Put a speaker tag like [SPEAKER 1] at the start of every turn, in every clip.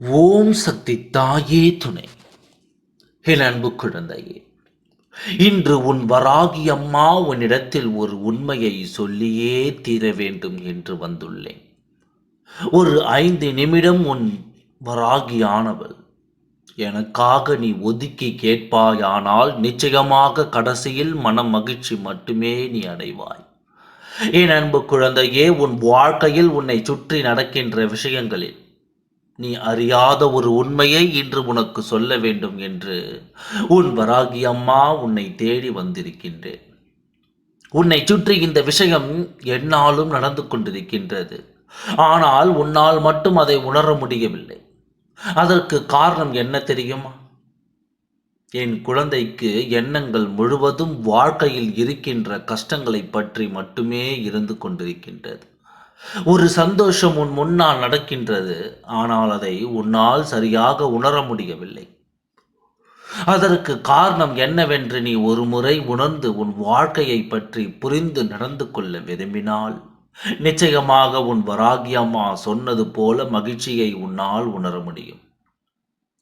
[SPEAKER 1] ஓம் சக்தி தாயே துணை. என் அன்பு குழந்தையே இன்று உன் வராகி அம்மா உன்னிடத்தில் ஒரு உண்மையை சொல்லியே தீர வேண்டும் என்று வந்துள்ளேன். ஒரு ஐந்து நிமிடம் உன் வராகியானவள் எனக்காக நீ ஒதுக்கி கேட்பாயானால் நிச்சயமாக கடைசியில் மன மகிழ்ச்சி மட்டுமே நீ அடைவாய். என் அன்பு குழந்தையே உன் வாழ்க்கையில் உன்னை சுற்றி நடக்கின்ற விஷயங்களில் நீ அறியாத ஒரு உண்மையை இன்று உனக்கு சொல்ல வேண்டும் என்று உன் வராகி அம்மா உன்னை தேடி வந்திருக்கின்றேன். உன்னை சுற்றி இந்த விஷயம் என்னாலும் நடந்து கொண்டிருக்கின்றது. ஆனால் உன்னால் மட்டும் அதை உணர முடியவில்லை. அதற்கு காரணம் என்ன தெரியுமா? என் குழந்தைக்கு எண்ணங்கள் முழுவதும் வாழ்க்கையில் இருக்கின்ற கஷ்டங்களை பற்றி மட்டுமே இருந்து கொண்டிருக்கின்றது. ஒரு சந்தோஷம் உன் முன்னால் நடக்கின்றது ஆனால் அதை உன்னால் சரியாக உணர முடியவில்லை. அதற்கு காரணம் என்னவென்று நீ ஒரு முறை உணர்ந்து உன் வாழ்க்கையை பற்றி புரிந்து நடந்து கொள்ள விரும்பினால் நிச்சயமாக உன் வராகியம்மா சொன்னது போல மகிழ்ச்சியை உன்னால் உணர முடியும்.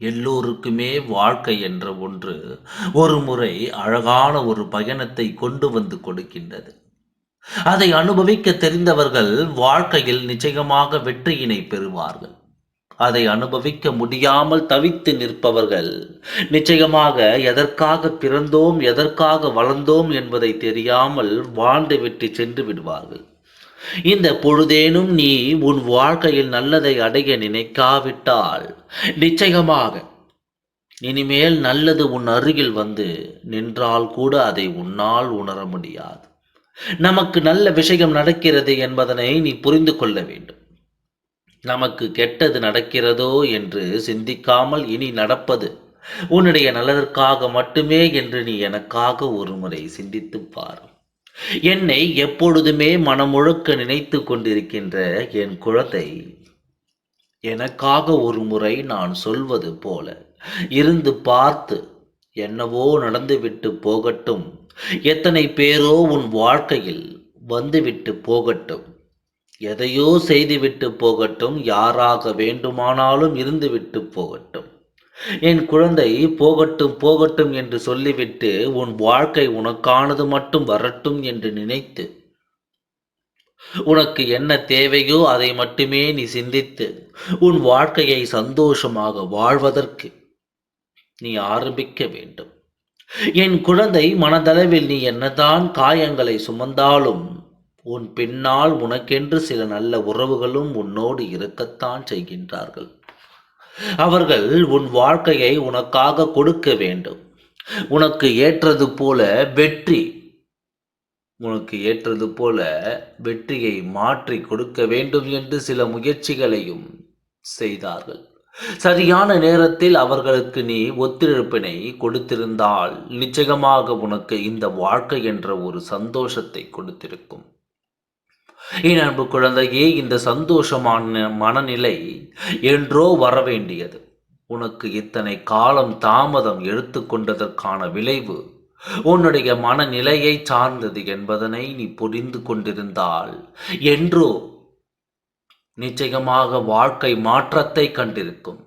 [SPEAKER 1] எல்லோருக்குமே வாழ்க்கை என்ற ஒன்று ஒரு முறை அழகான ஒரு பயணத்தை கொண்டு வந்து கொடுக்கின்றது. அதை அனுபவிக்க தெரிந்தவர்கள் வாழ்க்கையில் நிச்சயமாக வெற்றியினை பெறுவார்கள். அதை அனுபவிக்க முடியாமல் தவித்து நிற்பவர்கள் நிச்சயமாக எதற்காக பிறந்தோம் எதற்காக வளர்ந்தோம் என்பதை தெரியாமல் வாழ்ந்து விட்டு சென்று விடுவார்கள். இந்த பொழுதேனும் நீ உன் வாழ்க்கையில் நல்லதை அடைய நினைக்காவிட்டால் நிச்சயமாக இனிமேல் நல்லது உன் அருகில் வந்து நின்றால் கூட அதை உன்னால் உணர முடியாது. நமக்கு நல்ல விஷயம் நடக்கிறது என்பதனை நீ புரிந்து கொள்ள வேண்டும். நமக்கு கெட்டது நடக்கிறதோ என்று சிந்திக்காமல் இனி நடப்பது உன்னுடைய நல்லதற்காக மட்டுமே என்று நீ எனக்காக ஒரு முறை சிந்தித்துப் பார். என்னை எப்பொழுதுமே மனமுழுக்க நினைத்து கொண்டிருக்கின்ற என் குழந்தை எனக்காக ஒரு முறை நான் சொல்வது போல இருந்து பார்த்து என்னவோ நடந்துவிட்டு போகட்டும். எத்தனை பேரோ உன் வாழ்க்கையில் வந்துவிட்டு போகட்டும். எதையோ செய்துவிட்டு போகட்டும். யாராக வேண்டுமானாலும் இருந்துவிட்டு போகட்டும். என் குழந்தை போகட்டும் போகட்டும் என்று சொல்லிவிட்டு உன் வாழ்க்கை உனக்கானது மட்டும் வரட்டும் என்று நினைத்து உனக்கு என்ன தேவையோ அதை மட்டுமே நீ சிந்தித்து உன் வாழ்க்கையை சந்தோஷமாக வாழ்வதற்கு நீ ஆரம்பிக்க வேண்டும். என் குழந்தை மனதளவில் நீ என்னதான் காயங்களை சுமந்தாலும் உன் பின்னால் உனக்கென்று சில நல்ல உறவுகளும் உன்னோடு இருக்கத்தான் செய்கின்றார்கள். அவர்கள் உன் வாழ்க்கையை உனக்காக கொடுக்க வேண்டும். உனக்கு ஏற்றது போல வெற்றி உனக்கு ஏற்றது போல வெற்றியை மாற்றி கொடுக்க வேண்டும் என்று சில முயற்சிகளையும் செய்தார்கள். சரியான நேரத்தில் அவர்களுக்கு நீ ஒத்துழைப்பினை கொடுத்திருந்தால் நிச்சயமாக உனக்கு இந்த வாழ்க்கை என்ற ஒரு சந்தோஷத்தை கொடுத்திருக்கும். என் அன்பு குழந்தையே இந்த சந்தோஷமான மனநிலை என்றோ வர வேண்டியது உனக்கு இத்தனை காலம் தாமதம் எடுத்துக்கொண்டதற்கான விளைவு உன்னுடைய மனநிலையை சார்ந்தது என்பதனை நீ புரிந்து கொண்டிருந்தால் என்றோ நிச்சயமாக வாழ்க்கை மாற்றத்தை கண்டிருக்கும்.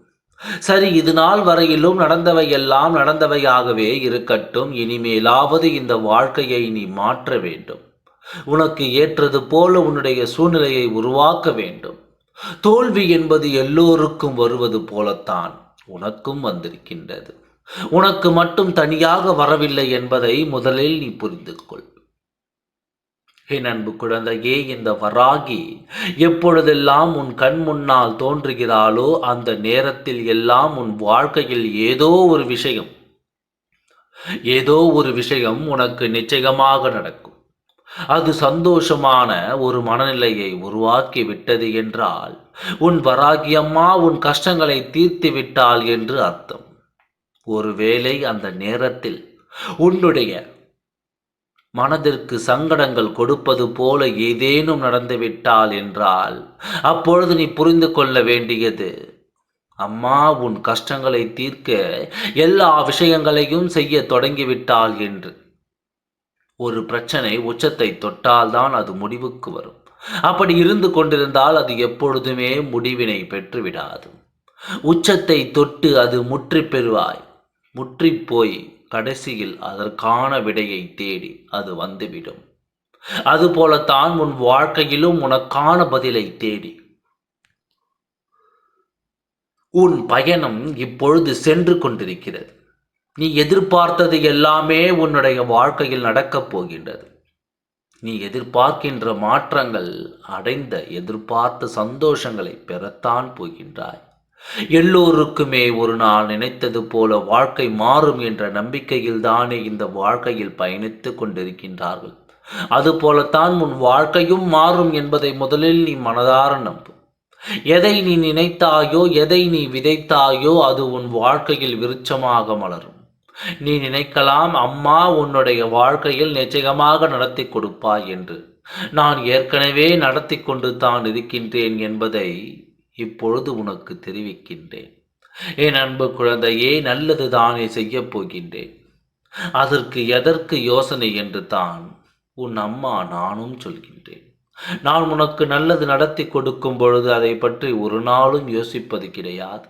[SPEAKER 1] சரி இது நாள் வரையிலும் நடந்தவை எல்லாம் நடந்தவையாகவே இருக்கட்டும். இனிமேலாவது இந்த வாழ்க்கையை நீ மாற்ற வேண்டும். உனக்கு ஏற்றது போல உன்னுடைய சூழ்நிலையை உருவாக்க வேண்டும். தோல்வி என்பது எல்லோருக்கும் வருவது போலத்தான் உனக்கும் வந்திருக்கின்றது. உனக்கு மட்டும் தனியாக வரவில்லை என்பதை முதலில் நீ புரிந்து கொள் என் அன்பு குழந்தையே இந்த வராகி எப்பொழுதெல்லாம் உன் கண் முன்னால் தோன்றுகிறாளோ அந்த நேரத்தில் எல்லாம் உன் வாழ்க்கையில் ஏதோ ஒரு விஷயம் ஏதோ ஒரு விஷயம் உனக்கு நிச்சயமாக நடக்கும். அது சந்தோஷமான ஒரு மனநிலையை உருவாக்கி விட்டது என்றால் உன் வராகியம்மா உன் கஷ்டங்களை தீர்த்து விட்டாள் என்று அர்த்தம். ஒருவேளை அந்த நேரத்தில் உன்னுடைய மனதிற்கு சங்கடங்கள் கொடுப்பது போல ஏதேனும் நடந்துவிட்டால் என்றால் அப்பொழுது நீ புரிந்து கொள்ள வேண்டியது. அம்மா உன் கஷ்டங்களை தீர்க்க எல்லா விஷயங்களையும் செய்ய தொடங்கிவிட்டாள் என்று. ஒரு பிரச்சனை உச்சத்தை தொட்டால்தான் அது முடிவுக்கு வரும். அப்படி இருந்து கொண்டிருந்தால் அது எப்பொழுதுமே முடிவினை பெற்றுவிடாது. உச்சத்தை தொட்டு அது முற்றி பெறுவாய். முற்றி போய் கடைசியில் அதற்கான விடையை தேடி அது வந்துவிடும். அதுபோலத்தான் உன் வாழ்க்கையிலும் உனக்கான பதிலை தேடி. உன் பயணம் இப்பொழுது சென்று கொண்டிருக்கிறது. நீ எதிர்பார்த்தது எல்லாமே உன்னுடைய வாழ்க்கையில் நடக்கப் போகின்றது. நீ எதிர்பார்க்கின்ற மாற்றங்கள் அடைந்த எதிர்பார்த்த சந்தோஷங்களை பெறத்தான் போகின்றாய். எல்லோருக்குமே ஒரு நாள் நினைத்தது போல வாழ்க்கை மாறும் என்ற நம்பிக்கையில் தானே இந்த வாழ்க்கையில் பயணித்து கொண்டிருக்கின்றார்கள். அதுபோலத்தான் உன் வாழ்க்கையும் மாறும் என்பதை முதலில் நீ மனதார நம்பு. எதை நீ நினைத்தாயோ எதை நீ விதைத்தாயோ அது உன் வாழ்க்கையில் விருட்சமாக மலரும். நீ நினைக்கலாம் அம்மா உன்னுடைய வாழ்க்கையில் நிச்சயமாக நடத்தி கொடுப்பாய் என்று. நான் ஏற்கனவே நடத்தி கொண்டு தான் இருக்கின்றேன் என்பதை இப்பொழுது உனக்கு தெரிவிக்கின்றேன். என் அன்பு குழந்தையே நல்லது தானே செய்யப் போகின்றேன். அதற்கு எதற்கு யோசனை என்று தான் உன் அம்மா நானும் சொல்கின்றேன். நான் உனக்கு நல்லது நடத்தி கொடுக்கும் பொழுது அதை பற்றி ஒரு நாளும் யோசிப்பது கிடையாது.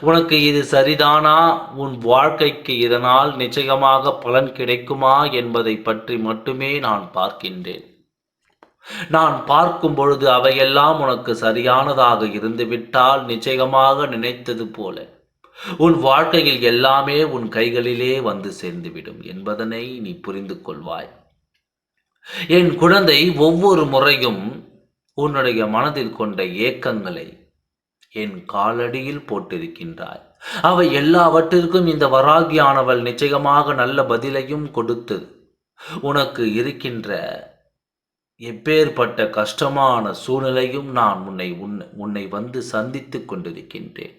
[SPEAKER 1] உனக்கு இது சரிதானா? உன் வாழ்க்கைக்கு இதனால் நிச்சயமாக பலன் கிடைக்குமா என்பதை பற்றி மட்டுமே நான் பார்க்கின்றேன். நான் பார்க்கும் பொழுது அவையெல்லாம் உனக்கு சரியானதாக இருந்துவிட்டால் நிச்சயமாக நினைத்தது போல. உன் வாழ்க்கையில் எல்லாமே உன் கைகளிலே வந்து சேர்ந்துவிடும் என்பதனை நீ புரிந்து கொள்வாய். என் குழந்தை ஒவ்வொரு முறையும் உன்னுடைய மனதில் கொண்ட ஏக்கங்களை என் காலடியில் போட்டிருக்கின்றாய். அவை எல்லாவற்றிற்கும் இந்த வராகியானவள் நிச்சயமாக நல்ல பதிலையும் கொடுத்து உனக்கு இருக்கின்ற எப்பேற்பட்ட கஷ்டமான சூழ்நிலையும் நான் உன்னை உன்னை உன்னை வந்து சந்தித்து கொண்டிருக்கின்றேன்.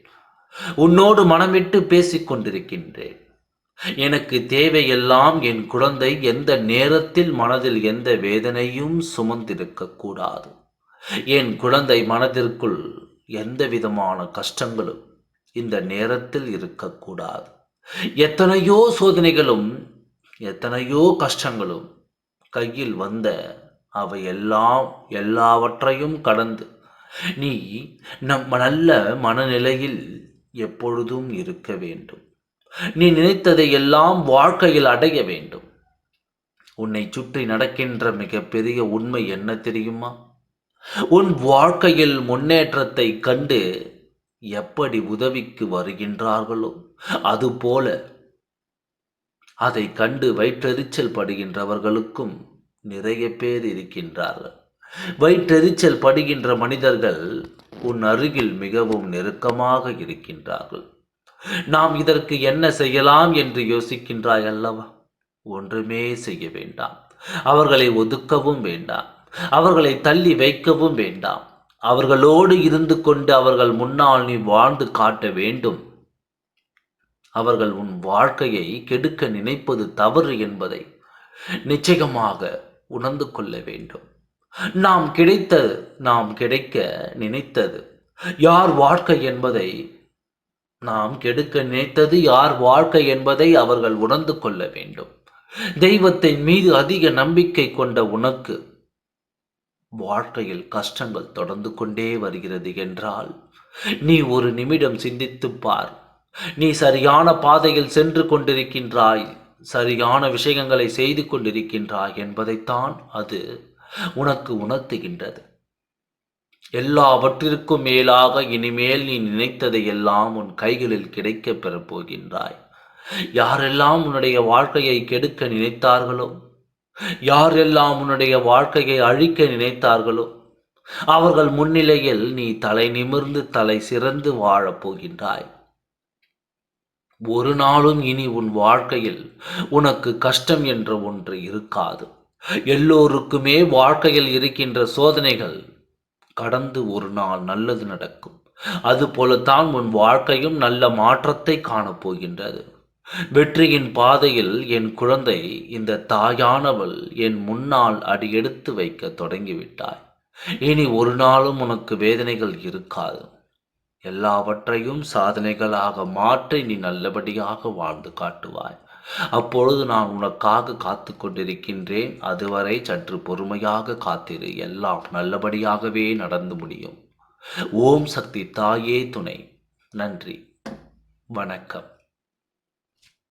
[SPEAKER 1] உன்னோடு மனமிட்டு பேசிக்கொண்டிருக்கின்றேன் எனக்கு தேவையெல்லாம் என் குழந்தை எந்த நேரத்தில் மனதில் எந்த வேதனையும் சுமந்திருக்க கூடாது. என் குழந்தை மனதிற்குள் எந்த விதமான கஷ்டங்களும் இந்த நேரத்தில் இருக்கக்கூடாது எத்தனையோ சோதனைகளும் எத்தனையோ கஷ்டங்களும் கையில் வந்த அவை எல்லாம் எல்லாவற்றையும் கடந்து. நீ நம் நல்ல மனநிலையில் எப்பொழுதும் இருக்க வேண்டும். நீ நினைத்ததை எல்லாம் வாழ்க்கையில் அடைய வேண்டும். உன்னை சுற்றி நடக்கின்ற மிகப்பெரிய உண்மை என்ன தெரியுமா? உன் வாழ்க்கையில் முன்னேற்றத்தை கண்டு எப்படி உதவிக்கு வருகின்றார்களோ அதுபோல அதை கண்டு வயிற்றெரிச்சல் படுகின்றவர்களுக்கும் நிறைய பேர் இருக்கின்றார்கள். வயிற்றெரிச்சல் படுகின்ற மனிதர்கள் உன் அருகில் மிகவும் நெருக்கமாக இருக்கின்றார்கள். நாம் இதற்கு என்ன செய்யலாம் என்று யோசிக்கின்றாய் அல்லவா? ஒன்றுமே செய்ய வேண்டாம். அவர்களை ஒதுக்கவும் வேண்டாம். அவர்களை தள்ளி வைக்கவும் வேண்டாம். அவர்களோடு இருந்து கொண்டு அவர்கள் முன்னால் நீ வாழ்ந்து காட்ட வேண்டும். அவர்கள் உன் வாழ்க்கையை கெடுக்க நினைப்பது தவறு என்பதை நிச்சயமாக உணர்ந்து கொள்ள வேண்டும். நாம் கிடைத்தது நாம் கிடைக்க நினைத்தது. யார் வாழ்க்கை என்பதை நாம் கெடுக்க நினைத்தது யார் வாழ்க்கை என்பதை அவர்கள் உணர்ந்து கொள்ள வேண்டும். தெய்வத்தின் மீது அதிக நம்பிக்கை கொண்ட உனக்கு வாழ்க்கையில் கஷ்டங்கள் தொடர்ந்து கொண்டே வருகிறது என்றால் நீ ஒரு நிமிடம் சிந்தித்துப் பார். நீ சரியான பாதையில் சென்று கொண்டிருக்கின்றாய். சரியான விஷயங்களை செய்து கொண்டிருக்கின்றாய் என்பதைத்தான் அது உனக்கு உணர்த்துகின்றது. எல்லாவற்றிற்கும் மேலாக இனிமேல் நீ நினைத்ததை எல்லாம் உன் கைகளில் கிடைக்கப் பெறப் போகின்றாய். யாரெல்லாம் உன்னுடைய வாழ்க்கையை கெடுக்க நினைத்தார்களோ யாரெல்லாம் உன்னுடைய வாழ்க்கையை அழிக்க நினைத்தார்களோ அவர்கள் முன்னிலையில் நீ தலை நிமிர்ந்து தலை சிறந்து வாழப் போகின்றாய். ஒரு நாளும் இனி உன் வாழ்க்கையில் உனக்கு கஷ்டம் என்ற ஒன்று இருக்காது. எல்லோருக்குமே வாழ்க்கையில் இருக்கின்ற சோதனைகள் கடந்து ஒரு நாள் நல்லது நடக்கும். அதுபோலத்தான் உன் வாழ்க்கையும் நல்ல மாற்றத்தை காணப்போகின்றது வெற்றியின் பாதையில் என் குழந்தை இந்த தாயானவள் என் முன்னால் அடியெடுத்து வைக்க தொடங்கிவிட்டாய். இனி ஒரு நாளும் உனக்கு வேதனைகள் இருக்காது. எல்லாவற்றையும் சாதனைகளாக மாற்றி நீ நல்லபடியாக வாழ்ந்து காட்டுவாய். அப்பொழுது நான் உனக்காக காத்து கொண்டிருக்கின்றேன். அதுவரை சற்று பொறுமையாக காத்திரு. எல்லாம் நல்லபடியாகவே நடந்து முடியும். ஓம் சக்தி தாயே துணை. நன்றி. வணக்கம்.